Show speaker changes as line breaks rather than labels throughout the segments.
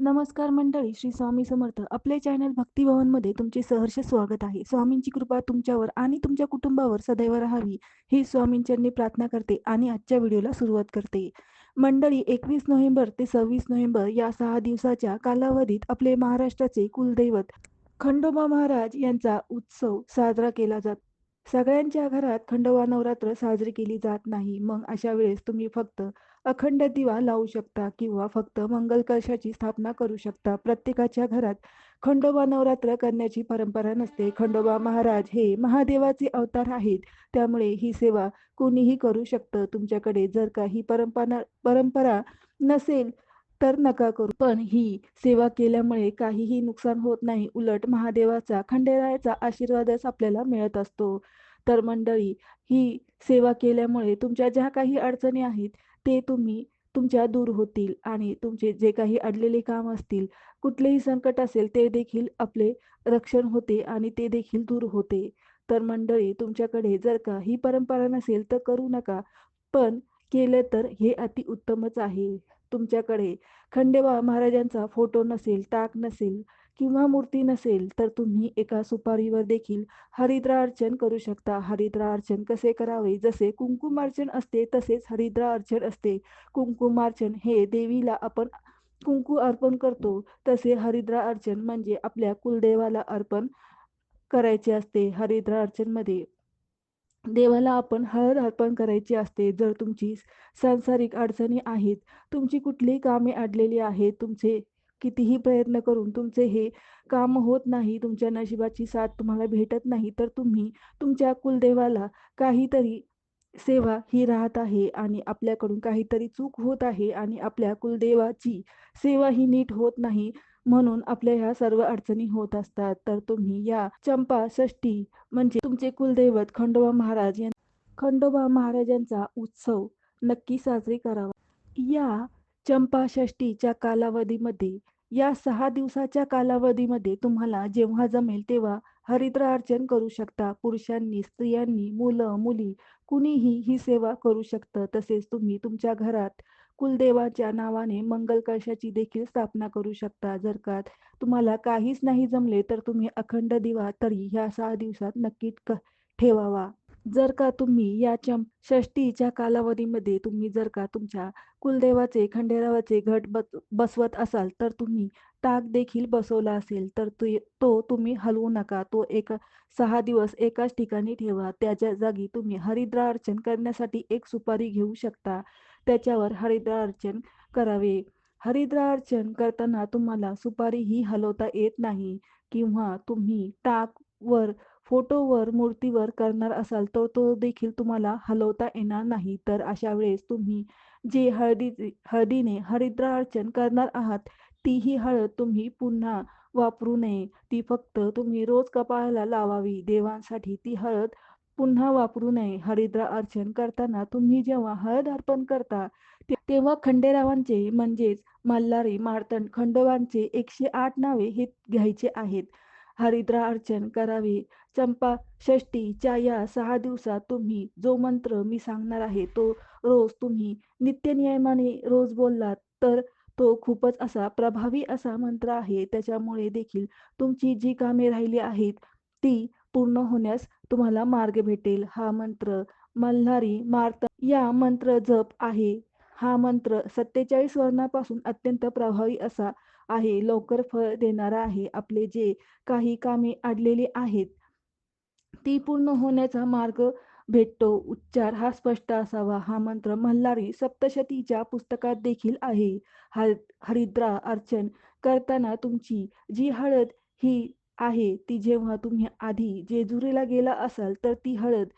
नमस्कार मंडळी श्री स्वामी समर्थ. आपले चॅनल भक्तिभवनमध्ये तुमचे सहर्ष स्वागत आहे. स्वामींची कृपा तुमच्यावर आणि तुमच्या कुटुंबावर सदैव राहावी ही स्वामींच्यांनी प्रार्थना करते आणि आजच्या व्हिडिओला सुरुवात करते. मंडळी एकवीस नोव्हेंबर ते सव्वीस नोव्हेंबर या सहा दिवसाच्या कालावधीत आपले महाराष्ट्राचे कुलदैवत खंडोबा महाराज यांचा उत्सव साजरा केला जात. सगळ्यांच्या घरात खंडोबा नवरात्र साजरी केली जात नाही. मग अशा वेळेस तुम्ही फक्त अखंड दिवा लावू शकता किंवा फक्त मंगल कलशाची स्थापना करू शकता. प्रत्येकाच्या घरात खंडोबा नवरात्र करण्याची परंपरा नसते. खंडोबा महाराज हे महादेवाचे अवतार आहेत. त्यामुळे ही सेवा कोणीही करू शकतं. तुमच्याकडे जर का ही परंपरा परंपरा नसेल तर नका करू. पण ही सेवा केल्यामुळे काहीही नुकसान होत नाही. उलट महादेवाचा खंडेरायाचा आशीर्वादच आपल्याला मिळत असतो. तर मंडळी ही सेवा केल्यामुळे तुमच्या ज्या काही अडचणी आहेत ते तुम्ही तुमच्या दूर होतील आणि तुमचे जे काही अडलेले काम असतील कुठलेही संकट असेल ते देखील आपले रक्षण होते आणि ते देखील दूर होते. तर मंडळी तुमच्याकडे जर का ही परंपरा नसेल तर करू नका. पण केलं तर हे अति उत्तमच आहे. तुमच्याकडे खंडेबा महाराजांचा फोटो नसेल ताक नसेल किंवा मूर्ती नसेल तर तुम्ही एका सुपारीवर देखील हरिद्रार्चन करू शकता. हरिद्रा अर्चन कसे करावे? जसे कुंकुमार्चन असते तसेच हरिद्रा अर्चन असते. कुंकुमार्चन हे देवीला आपण कुंकू अर्पण करतो. तसे हरिद्रार्चन म्हणजे आपल्या कुलदेवाला अर्पण करायचे असते. हरिद्रा अर्चनमध्ये देवाला आपण हळद अर्पण करायची असते. जर तुमची सांसारिक अडचणी आहेत तुमची कुठलीही कामे अडलेली आहेत तुमचे कितीही प्रयत्न करून तुमचे हे काम होत नाही तुमच्या नशिबाची साथ तुम्हाला भेटत नाही तर तुम्ही तुमच्या कुलदेवाला काहीतरी सेवा ही राहत आहे आणि आपल्याकडून काहीतरी चूक होत आहे आणि आपल्या कुलदेवाची सेवा ही नीट होत नाही म्हणून आपल्या ह्या सर्व अडचणी होत असतात. तर तुम्ही या चंपा षष्टी म्हणजे तुमचे कुलदैवत खंडोबा महाराज खंडोबा महाराजांचा उत्सव नक्की साजरी करावा. या चंपा षष्टीच्या कालावधीमध्ये या सहा दिवसाच्या कालावधीमध्ये तुम्हाला जेव्हा जमेल तेव्हा हरिद्रा अर्चन करू शकता. पुरुषांनी स्त्रियांनी मुलं मुली कुणीही ही सेवा करू शकतं. तसेच तुम्ही तुमच्या घरात कुलदेवाच्या नावाने मंगल कळशाची देखील स्थापना करू शकता. जर का तुम्हाला काहीच नाही जमले तर तुम्ही अखंड दिवा तरी ह्या सहा दिवसात नक्कीच ठेवावा. जर का तुम्ही या चम षष्टीच्या कालावधीमध्ये तुम्ही जर का तुमच्या कुलदेवाचे खंडेरावाचे घट बस बसवत असाल तर तुम्ही टाक देखील बसवला असेल तर तो तुम्ही हलवू नका. तो एक सहा दिवस एकाच ठिकाणी ठेवा. त्याच्या जागी तुम्ही हरिद्रा अर्चन करण्यासाठी एक सुपारी घेऊ शकता. त्याच्यावर हरिद्रा अर्चन करावे. हरिद्रा अर्चन करताना तुम्हाला सुपारी ही हलवता येत नाही किंवा तुम्ही टाक वर फोटोवर मूर्तीवर करणार असाल तर तो देखील तुम्हाला हलवता येणार नाही. तर अशा वेळेस तुम्ही जे हळदी हळदीने हरिद्रा अर्चन करणार आहात तीही हळद तुम्ही पुन्हा वापरू नये. ती फक्त तुम्ही रोज कपाळाला लावावी. देवांसाठी ती हळद पुन्हा वापरू नये. हरिद्रा अर्चन करताना तुम्ही जेव्हा हळद अर्पण करता तेव्हा खंडेरावांचे म्हणजेच मल्हारी मार्तंड खंडोबांचे एकशे आठ नावे हे घ्यायचे आहेत. हरिद्रा अर्चन करावे. चंपा षष्टीच्या या सहा दिवसात तुम्ही जो मंत्र मी सांगणार आहे तो रोज तुम्ही नित्यनियमाने रोज बोललात तर तो खूपच असा प्रभावी असा मंत्र आहे. त्याच्यामुळे देखील तुमची जी कामे राहिली आहेत ती पूर्ण होण्यास तुम्हाला मार्ग भेटेल. हा मंत्र मल्हारी मार्त या मंत्र जप आहे. हा मंत्र सत्तेचाळीस वर्णापासून अत्यंत प्रभावी असा आहे. लवकर फळ देणारा आहे. आपले जे काही कामे अडलेली आहेत ती पूर्ण होण्याचा मार्ग भेटतो. उच्चार हा स्पष्ट असावा. हा मंत्र मल्हारी सप्तशतीच्या पुस्तकात देखील आहे. हरिद्रा अर्चन करताना तुमची जी हळद ही आहे ती जेव्हा तुम्ही आधी जेजुरीला गेला असाल तर ती हळद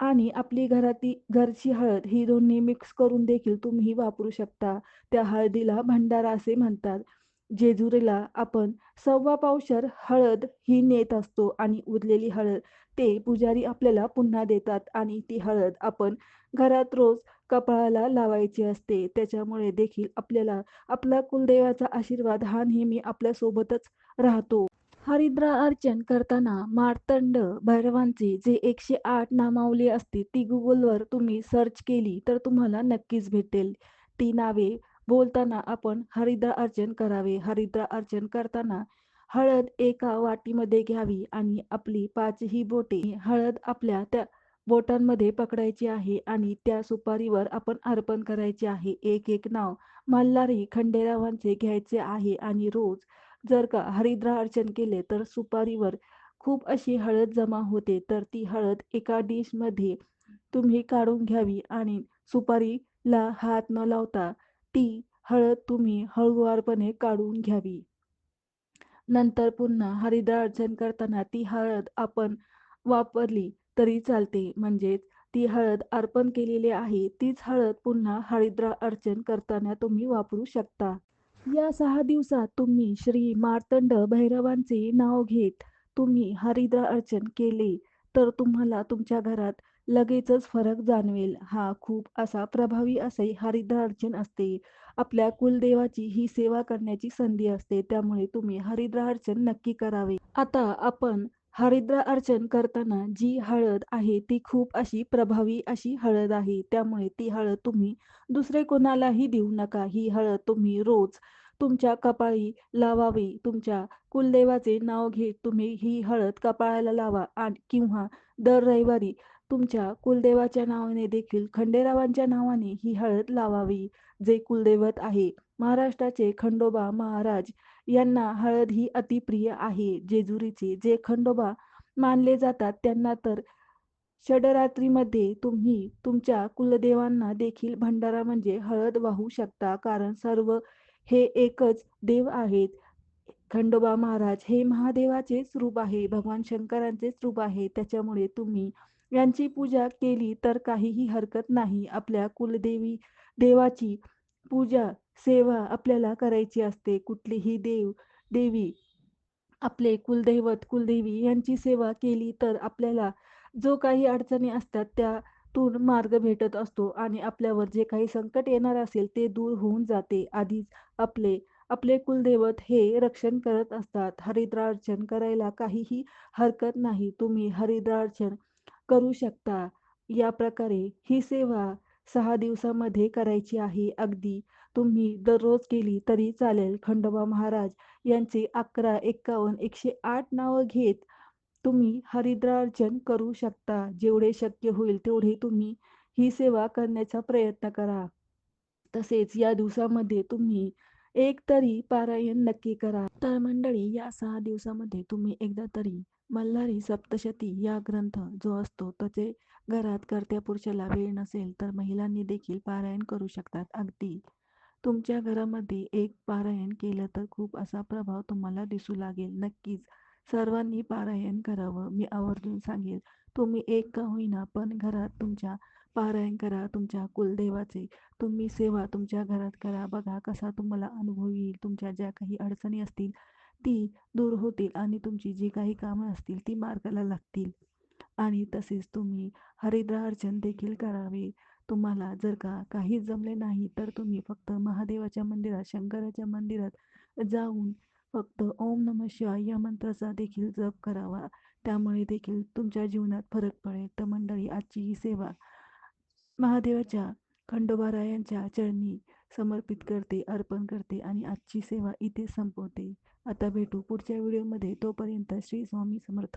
आणि आपली घरातील घरची हळद ही दोन्ही मिक्स करून देखील तुम्ही वापरू शकता. त्या हळदीला भंडारा असे म्हणतात. जेजुरीला आपण सव्वा पावशर हळद ही नेत असतो आणि उरलेली हळद ते पुजारी आपल्याला पुन्हा देतात आणि ती हळद आपण घरात रोज कपाळाला लावायची असते. त्याच्यामुळे देखील आपल्याला आपला कुलदेवाचा आशीर्वाद हा नेहमी आपल्यासोबतच राहतो. हरिद्रा अर्चन करताना मार्तंड भैरवांचे जे एकशे आठ नामावली असते ती गुगलवर तुम्ही सर्च केली तर तुम्हाला नक्कीच भेटेल. ती नावे बोलताना आपण हरिद्रा अर्चन करावे. हरिद्रा अर्चन करताना हळद एका वाटीमध्ये घ्यावी आणि आपली पाचही बोटे हळद आपल्या त्या बोटांमध्ये पकडायची आहे आणि त्या सुपारीवर आपण अर्पण करायचे आहे. एक एक नाव मल्हारी खंडेरावांचे घ्यायचे आहे आणि रोज जर का हरिद्रा अर्चन केले तर सुपारीवर खूप अशी हळद जमा होते. तर ती हळद एका डिशमध्ये तुम्ही काढून घ्यावी आणि सुपारीला हात न लावता ती हळद तुम्ही हळूवारपणे काढून घ्यावी. नंतर पुन्हा हरिद्रा अर्चन करताना ती हळद आपण वापरली तरी चालते. म्हणजेच ती हळद अर्पण केलेली आहे तीच हळद पुन्हा हरिद्रा अर्चन करताना तुम्ही वापरू शकता. या सहा दिवसात तुम्ही श्री मार्तंड भैरवांचे नाव घेत तुम्ही हरिद्रा अर्चन केले तर तुम्हाला तुमच्या घरात लगेचच फरक जाणवेल. हा खूप असा प्रभावी असे हरिद्रार्चन असते. आपल्या कुलदेवाची ही सेवा करण्याची संधी असते. त्यामुळे तुम्ही हरिद्रार्चन नक्की करावे. आता आपण हरिद्रा अर्चन करताना जी हळद आहे ती खूप अशी प्रभावी अशी हळद आहे. त्यामुळे ती हळद तुम्ही दुसरे कोणालाही देऊ नका. ही हळद तुम्ही रोज तुमच्या कपाळी लावावी. तुमच्या कुलदेवाचे नाव घेत तुम्ही ही हळद कपाळाला लावा. आणि किंवा दर रविवारी तुमच्या कुलदेवाच्या नावाने देखील खंडेरावांच्या नावाने ही हळद लावावी जे कुलदैवत आहे. महाराष्ट्राचे खंडोबा महाराज यांना हळद ही अतिप्रिय आहे. जेजुरीचे जे खंडोबा मानले जातात त्यांना तर षडरात्रीमध्ये तुम्ही तुमच्या कुलदेवांना देखील भंडारा म्हणजे हळद वाहू शकता कारण सर्व हे एकच देव आहेत. खंडोबा महाराज हे महादेवाचेच रूप आहे भगवान शंकरांचेच रूप आहे. त्याच्यामुळे तुम्ही यांची पूजा केली तर काहीही हरकत नाही. आपल्या कुलदेवी देवाची पूजा सेवा आपल्याला करायची असते. कुठलीही देव देवी आपले कुलदैवत कुलदेवी यांची सेवा केली तर आपल्याला जो काही अडचणी असतात त्यातून मार्ग भेटत असतो आणि आपल्यावर जे काही संकट येणार असेल ते दूर होऊन जाते. आधीच आपले आपले कुलदैवत हे रक्षण करत असतात. हरिद्रार्चन करायला काहीही हरकत नाही. तुम्ही हरिद्रार्चन करू शकता. या प्रकारे ही सेवा सहा दिवसामध्ये करायची आहे. अगदी तुम्ही दररोज केली तरी चालेल. खंडोबा महाराज यांचे अकरा एक्कावन्न एकशे आठ नावं घेत तुम्ही हरिद्रार्जन करू शकता. जेवढे शक्य होईल तेवढे तुम्ही ही सेवा करण्याचा प्रयत्न करा. तसेच या दिवसामध्ये तुम्ही एक तरी पारायण नक्की करा. तर मंडळी या सहा दिवसामध्ये तुम्ही एकदा तरी मल्हारी सप्तशती या ग्रंथ जो असतो त्याचे घरात करत्या पुरुषाला वेळ नसेल तर महिलांनी देखील पारायण करू शकतात अगदी. तुमच्या घरामध्ये एक पारायण केलं तर खूप असा प्रभाव तुम्हाला दिसू लागेल. नक्कीच सर्वांनी पारायण करावं मी आवर्जून सांगेल. तुम्ही एक का होईना पण घरात तुमच्या पारायण करा तुमच्या कुलदेवाचे. तुम्ही सेवा तुमच्या घरात करा. बघा कसा तुम्हाला अनुभव येईल. तुमच्या ज्या काही अडचणी असतील ती दूर होतील आणि तुमची जी काही कामं असतील ती मार्गाला लागतील. आणि तसेच तुम्ही हरिद्रार्चन देखील करावे. तुम्हाला जर का काही जमले नाही तर तुम्ही फक्त महादेवाच्या मंदिरात शंकराच्या मंदिरात जाऊन फक्त ओम नम शिवाय या मंत्राचा देखील जप करावा. त्यामुळे देखील तुमच्या जीवनात फरक पडेल. तर मंडळी आजची ही सेवा महादेवाच्या खंडोबारायांच्या चरणी समर्पित करते अर्पण करते आणि आजची सेवा इथे संपवते. आता भेटू पुढच्या व्हिडिओमध्ये. तोपर्यंत श्री स्वामी समर्थ.